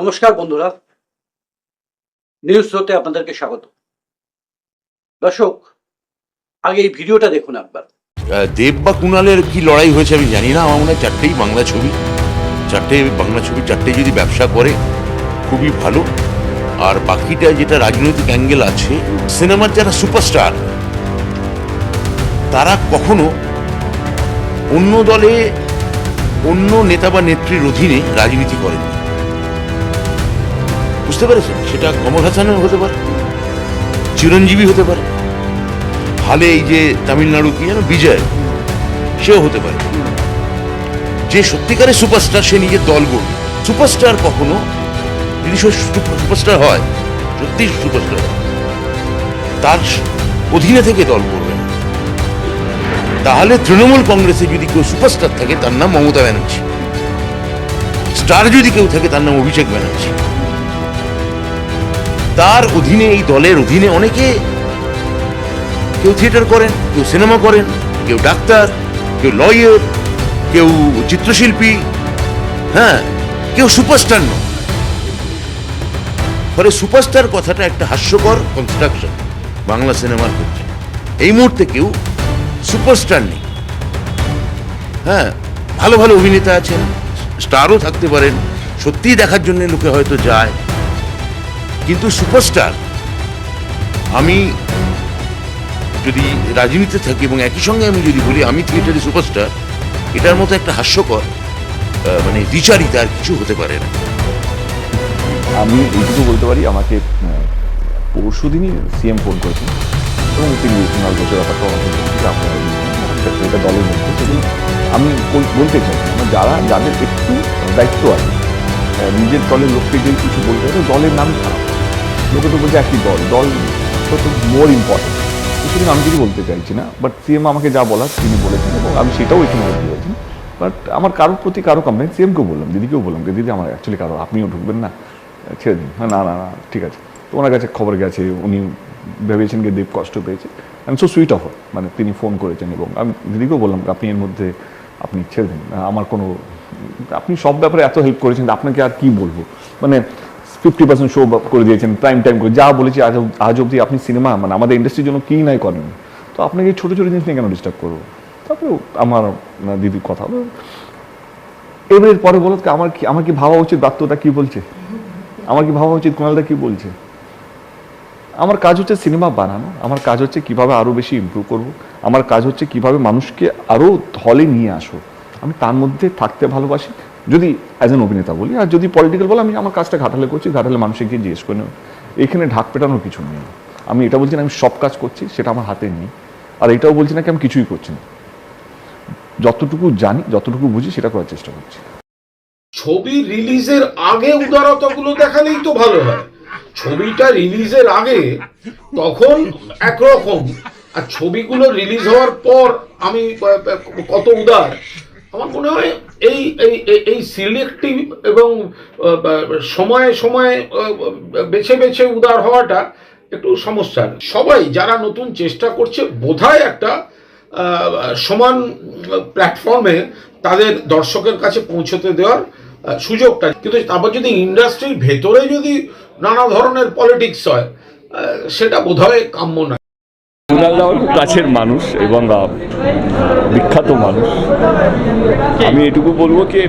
নমস্কার বন্ধুরা। নিউজ শোতে আপনাদেরকে স্বাগত। দর্শক, আগে এই ভিডিওটা দেখুন একবার। দেব বা কুণালের কি লড়াই হয়েছে আমি জানি না। আমার মনে হয় চারটেই বাংলা ছবি। চারটে বাংলা ছবি চারটে যদি ব্যবসা করে, খুবই ভালো। আর বাকিটা যেটা রাজনৈতিক অ্যাঙ্গেল আছে, সিনেমার যারা সুপারস্টার তারা কখনো অন্য দলে, অন্য নেতা বা নেত্রীর অধীনে রাজনীতি করেন। বুঝতে পেরেছেন? সেটা কমল হাসানের হতে পারে, চিরঞ্জীবী হতে পারে, হালে এই যে তামিলনাড়ু, কি যেন বিজয়, সেও হতে পারে। যে সত্যিকারের সুপারস্টার সে নিজের দল গড়বে সুপারস্টার কখনো যদি সুপারস্টার হয়, সত্যি সুপারস্টার তার অধীনে থেকে দল করবে না। তাহলে তৃণমূল কংগ্রেসে যদি কেউ সুপারস্টার থাকে, তার নাম মমতা ব্যানার্জি। স্টার যদি কেউ থাকে, তার নাম অভিষেক ব্যানার্জি। তার অধীনে, এই দলের অধীনে অনেকে কেউ থিয়েটার করেন, কেউ সিনেমা করেন, কেউ ডাক্তার, কেউ লয়ার, কেউ চিত্রশিল্পী হ্যাঁ কেউ সুপারস্টার নয় ফলে সুপারস্টার কথাটা একটা হাস্যকর কনস্ট্রাকশন বাংলা সিনেমার ক্ষেত্রে। এই মুহূর্তে কেউ সুপারস্টার নেই। হ্যাঁ ভালো ভালো অভিনেতা আছেন, স্টারও থাকতে পারেন, সত্যিই দেখার জন্য লোকে হয়তো যায়। কিন্তু সুপারস্টার, আমি যদি রাজনীতিতে থাকি এবং একই সঙ্গে আমি যদি বলি, আমি থিয়েটারে সুপারস্টার, এটার মতো একটা হাস্যকর মানে দ্বিচারিতা আর কিছু হতে পারে না। আমি এইটুকু বলতে পারি, আমাকে পরশু দিনই সিএম ফোন করেছেন এবং তিনি কুণাল ঘোষের ব্যাপারটা এটা দলের মধ্যে আমি বল- বলতে চাই মানে যারা, যাদের একটু দায়িত্ব আছে নিজের দলের লোককে যদি কিছু বলতে তো দলের নাম খারাপ। লোকে তো বলছে একই দল দল তো মোর ইম্পর্টেন্ট সুতরাং আমি কিছু বলতে চাইছি না বাট সিএম আমাকে যা বলার তিনি বলেছেন এবং আমি সেটাও এখানে বলতে চাইছি। বাট আমার কারোর প্রতি কারও কমপ্লেন সিএমকেও বললাম দিদিকেও বললাম যে দিদি আমার অ্যাকচুয়ালি কারও আপনিও ঢুকবেন না ছেড়ে দিন। হ্যাঁ, না না না ঠিক আছে। তো ওনার কাছে খবর গেছে উনি ভেবেছেন যে দেব কষ্ট পেয়েছে। আমি সো সুইট অফ মানে তিনি ফোন করেছেন এবং আমি দিদিকেও বললাম আপনি এর মধ্যে আপনি ছেড়ে দিন। আমার কোনো আপনি সব ব্যাপারে এত হেল্প করেছেন আপনাকে আর কি বলব? মানে ফিফটি পার্সেন্ট শো করে দিয়েছেন প্রাইম টাইম করে। যা বলেছি আজ আজ অবধি আপনি সিনেমা মানে আমাদের ইন্ডাস্ট্রির জন্য কী নাই করেন? তো আপনাকে ছোটো ছোটো জিনিস নিয়ে কেন ডিস্টার্ব করব? তারপরে আমার দিদির কথা। এবারে পরে বলো আমার কি আমার কি ভাবা উচিত বাত্যটা কি বলছে? আমার কি ভাবা উচিত কুণালদা কি বলছে? আমার কাজ হচ্ছে সিনেমা বানানো, আমার কাজ হচ্ছে কীভাবে আরও বেশি ইমপ্রুভ করব, আমার কাজ হচ্ছে কীভাবে মানুষকে আরও হলে নিয়ে আসব আমি তার মধ্যে থাকতে ভালোবাসি যদি অ্যাজ এন অভিনেতা বলি, আর যদি পলিটিক্যাল বলে, আমি আমার কাজটা ঘাটালে করছি, ঘাটালে মানুষকে গিয়ে জিজ্ঞেস করে এখানে ঢাক পেটানোর কিছু নেই। আমি এটা বলছি না, আমি সব কাজ করছি, সেটা আমার হাতে নেই। আর এটাও বলছি না কি আমি কিছুই করছি না। যতটুকু জানি, যতটুকু বুঝি, সেটা করার চেষ্টা করছি। ছবি রিলিজের আগে উদারতাগুলো দেখালেই তো ভালো হয়। ছবিটা রিলিজের আগে, তখন একরকম। আর ছবিগুলো রিলিজ হওয়ার পর আমি কত উদার। আমার মনে হয় এই এই, এই- সিলেক্টিভ এবং সময়ে সময়ে বেছে বেছে উদার হওয়াটা একটু সমস্যার। সবাই যারা নতুন চেষ্টা করছে, বোধহয় একটা সমান প্ল্যাটফর্মে তাদের দর্শকের কাছে পৌঁছতে দেওয়ার সুযোগটা। কিন্তু তারপর যদি ইন্ডাস্ট্রির ভেতরে যদি নানা ধরনের পলিটিক্স হয় সেটা বোধহয় কাম্য না। কুণালদা আমার খুব কাছের মানুষ এবং বিখ্যাত মানুষ। আমি এটুকু বলব কি,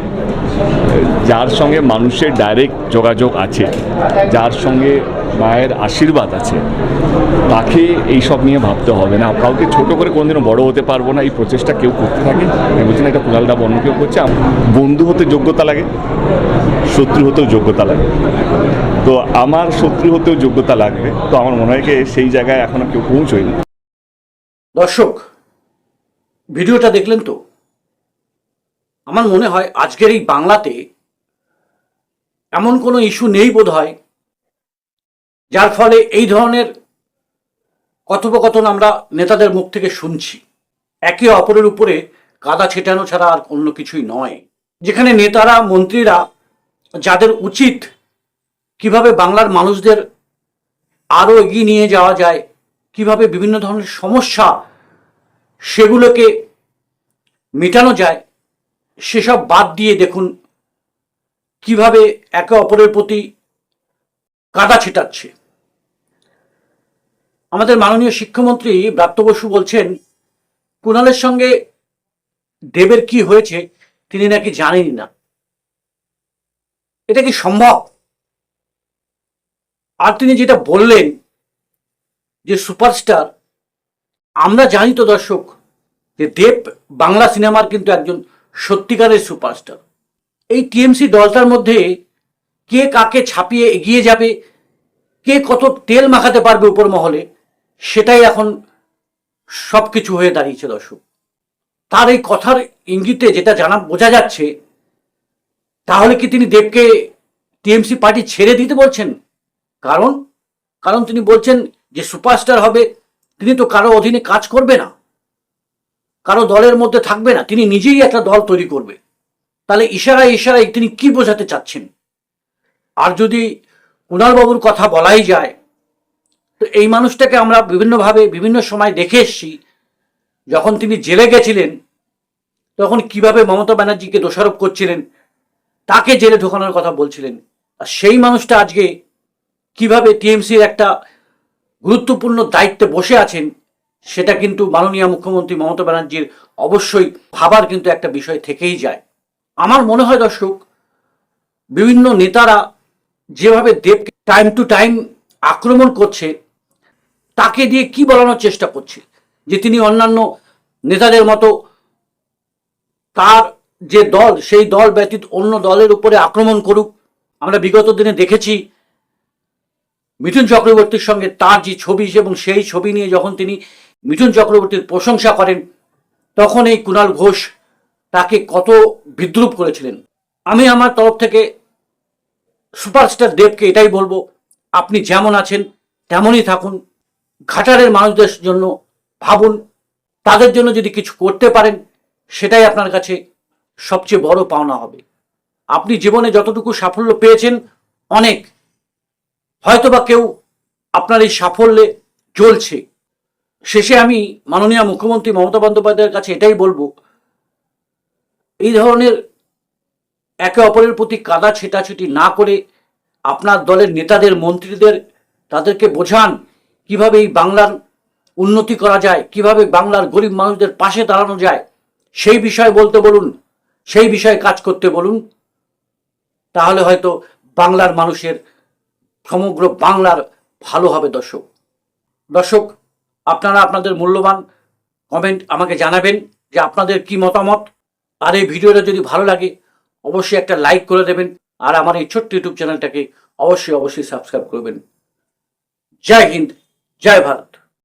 যার সঙ্গে মানুষের ডাইরেক্ট যোগাযোগ আছে, যার সঙ্গে মায়ের আশীর্বাদ আছে, তাকে এই সব নিয়ে ভাবতে হবে না। কাউকে ছোট করে কোনোদিনও বড় হতে পারব না, এই প্রচেষ্টা কেউ করতে থাকে। আমি বলছি না এটা কুণালদা অন্য কেউ করছে বন্ধু হতে যোগ্যতা লাগে, শত্রু হতেও যোগ্যতা লাগে। তো আমার শত্রু হতেও যোগ্যতা লাগবে, তো আমার মনে হয় সেই জায়গায় এখনও কেউ পৌঁছয়নি। দর্শক, ভিডিওটা দেখলেন তো? আমার মনে হয় আজকের এই বাংলাতে এমন কোনো ইস্যু নেই বোধ হয় যার ফলে এই ধরনের কথোপকথন আমরা নেতাদের মুখ থেকে শুনছি। একে অপরের উপরে কাদা ছেটানো ছাড়া আর অন্য কিছুই নয়। যেখানে নেতারা, মন্ত্রীরা, যাদের উচিত কীভাবে বাংলার মানুষদের আরও এগিয়ে নিয়ে যাওয়া যায় কীভাবে বিভিন্ন ধরনের সমস্যা সেগুলোকে মেটানো যায়, সেসব বাদ দিয়ে দেখুন কীভাবে একে অপরের প্রতি কাদা ছিটাচ্ছে। আমাদের মাননীয় শিক্ষামন্ত্রী ব্রাত্য বসু বলছেন, কুণালের সঙ্গে দেবের কি হয়েছে তিনি নাকি জানেনই না। এটা কি সম্ভব? আর তিনি যেটা বললেন যে সুপারস্টার, আমরা জানি তো দর্শক যে দেব বাংলা সিনেমার কিন্তু একজন সত্যিকারের সুপারস্টার। এই টিএমসি দলটার মধ্যে কে কাকে ছাপিয়ে এগিয়ে যাবে, কে কত তেল মাখাতে পারবে উপর মহলে সেটাই এখন সব কিছু হয়ে দাঁড়িয়েছে দর্শক। তার এই কথার ইঙ্গিতে যেটা জানা, বোঝা যাচ্ছে, তাহলে কি তিনি দেবকে টিএমসি পার্টি ছেড়ে দিতে বলছেন? কারণ কারণ তিনি বলছেন যে সুপারস্টার হবে, তিনি তো কারও অধীনে কাজ করবে না। কারও দলের মধ্যে থাকবে না, তিনি নিজেই একটা দল তৈরি করবে। তাহলে ইশারায় ইশারায় তিনি কি বোঝাতে চাচ্ছেন? আর যদি কুণালবাবুর কথা বলাই যায়, তো এই মানুষটাকে আমরা বিভিন্নভাবে, বিভিন্ন সময় দেখে এসেছি। যখন তিনি জেলে গেছিলেন, তখন কীভাবে মমতা ব্যানার্জিকে দোষারোপ করছিলেন, তাকে জেলে ঢোকানোর কথা বলছিলেন। আর সেই মানুষটা আজকে কীভাবে টিএমসির একটা গুরুত্বপূর্ণ দায়িত্বে বসে আছেন, সেটা কিন্তু মাননীয় মুখ্যমন্ত্রী মমতা ব্যানার্জির অবশ্যই ভাবার কিন্তু একটা বিষয় থেকেই যায়। আমার মনে হয় দর্শক, বিভিন্ন নেতারা যেভাবে দেবকে টাইম টু টাইম আক্রমণ করছে, তাকে দিয়ে কি বলানোর চেষ্টা করছে? যে তিনি অন্যান্য নেতাদের মতো তার যে দল, সেই দল ব্যতীত অন্য দলের উপরে আক্রমণ করুক। আমরা বিগত দিনে দেখেছি মিঠুন চক্রবর্তীর সঙ্গে তার যে ছবি এবং সেই ছবি নিয়ে যখন তিনি মিঠুন চক্রবর্তীর প্রশংসা করেন, তখন এই কুণাল ঘোষ তাকে কত বিদ্রুপ করেছিলেন। আমি আমার তরফ থেকে সুপারস্টার দেবকে এটাই বলব, আপনি যেমন আছেন, তেমনই থাকুন। ঘাটারের মানুষদের জন্য ভাবুন, তাদের জন্য যদি কিছু করতে পারেন, সেটাই আপনার কাছে সবচেয়ে বড় পাওনা হবে। আপনি জীবনে যতটুকু সাফল্য পেয়েছেন, অনেক। হয়তোবা কেউ আপনার এই সাফল্যে চলছে শেষে আমি মাননীয় মুখ্যমন্ত্রী মমতা বন্দ্যোপাধ্যায়ের কাছে এটাই বলব। এই ধরনের একে অপরের প্রতি কাদা ছেটাছুটি না করে আপনার দলের নেতাদের, মন্ত্রীদের তাদেরকে বোঝান কীভাবে এই বাংলার উন্নতি করা যায়, কীভাবে বাংলার গরিব মানুষদের পাশে দাঁড়ানো যায়। সেই বিষয়ে বলতে বলুন, সেই বিষয়ে কাজ করতে বলুন, তাহলে হয়তো বাংলার মানুষের সমগ্র বাংলার ভালো হবে দর্শক। দর্শক, আপনারা আপনাদের মূল্যবান কমেন্ট আমাকে জানাবেন যে আপনাদের কি মতামত। আর এই ভিডিওটা যদি ভালো লাগে, অবশ্যই একটা লাইক করে দেবেন। আর আমার এই ছোট্ট ইউটিউব চ্যানেলটাকে অবশ্যই অবশ্যই সাবস্ক্রাইব করবেন। জয় হিন্দ, জয় ভারত।